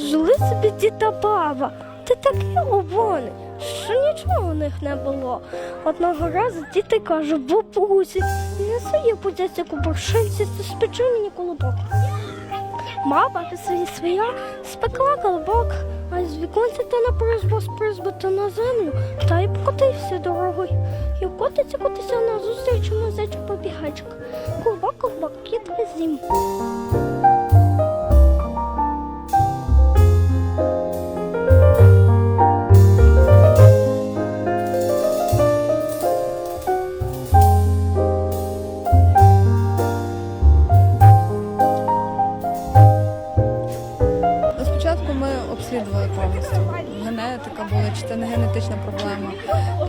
Жили собі дід та баба, та такі обони, що нічого у них не було. Одного разу діти кажуть, бабусі, не своє подяться кубуршинці, то спечи мені колобок. Баба свої своя спекла колобок, а з віконця то на призбу, з призбу то на землю, та й покотився дорогою. І котиться, котиться на зустріч музичок побігачок. Колобок, колобок, кіт зім. Генетика була, чи це не генетична проблема.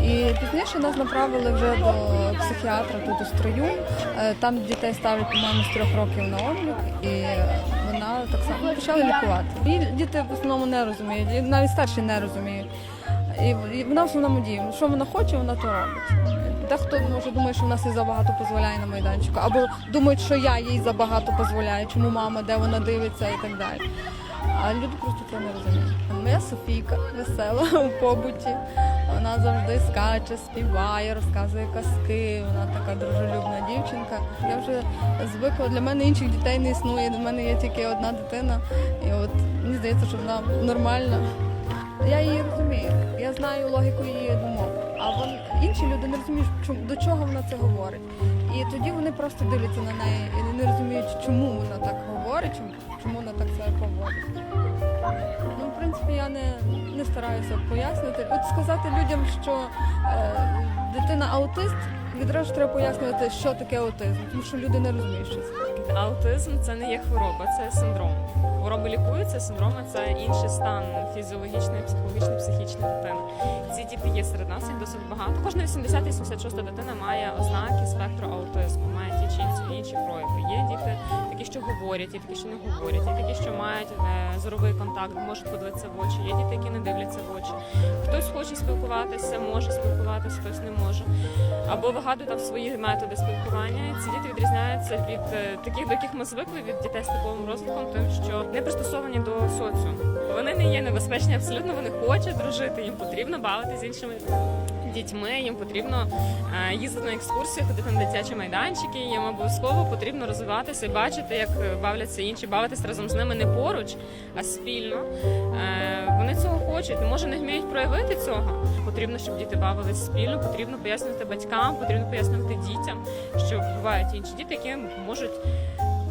І пізніше нас направили вже до психіатра тут у строю. Е, Там дітей ставлять, по-моєму, з трьох років на облік, і вона так само почала лікувати. І діти в основному не розуміють, і навіть старші не розуміють. І, і вона в основному діє. Що вона хоче, вона то робить. Дехто може думає, що в нас і забагато дозволяє на майданчику, або думають, що я їй забагато дозволяю, чому мама, де вона дивиться і так далі. А люди просто це не розуміють. Моя Софійка весела у побуті. Вона завжди скаче, співає, розказує казки. Вона така дружелюбна дівчинка. Я вже звикла. Для мене інших дітей не існує. До мене є тільки одна дитина. І от мені здається, що вона нормальна. Я її розумію. Я знаю логіку її думок. А вон інші люди не розуміють, чому до чого вона це говорить. І тоді вони просто дивляться на неї і не розуміють, чому вона так говорить, чому, чому вона так себе поводить. Ну, в принципі, я не, не стараюся пояснити. От сказати людям, що е, дитина аутист, відразу треба пояснювати, що таке аутизм, тому що люди не розуміють, що це таке. Аутизм це не є хвороба, це синдром. Хвороби лікуються, синдроми це інший стан фізіологічний, психологічний, психічний дитини. Ці діти є серед нас їх досить багато. Кожна 80-86 дитина має ознаки спектру аутизму, має ті чи інші, прояви. Є діти такі, що говорять, є такі, що не говорять, є такі, що мають е, зоровий контакт, можуть подивитися в очі. Є діти, які не дивляться в очі. Хтось хоче спілкуватися, може спілкуватися, хтось не може. Або вигадує там свої методи спілкування. Ці діти відрізняються від е, таких, до яких ми звикли від дітей з типовим розвитком, тим, що не пристосовані до соціуму. Вони не є небезпечні абсолютно. Вони хочуть дружити. Їм потрібно бавитися з іншими. Дітьми їм потрібно е, їздити на екскурсії, ходити на дитячі майданчики. Їм обов'язково потрібно розвиватися і бачити, як е, бавляться інші, бавитися разом з ними не поруч, а спільно. Е, Вони цього хочуть, може не вміють проявити цього. Потрібно, щоб діти бавились спільно, потрібно пояснювати батькам, потрібно пояснювати дітям, що бувають інші діти, які можуть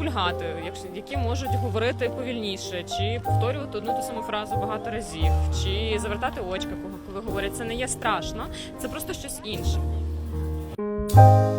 кульгати, які можуть говорити повільніше, чи повторювати одну ту саму фразу багато разів, чи завертати очка, коли говорять. Це не є страшно, це просто щось інше. thank you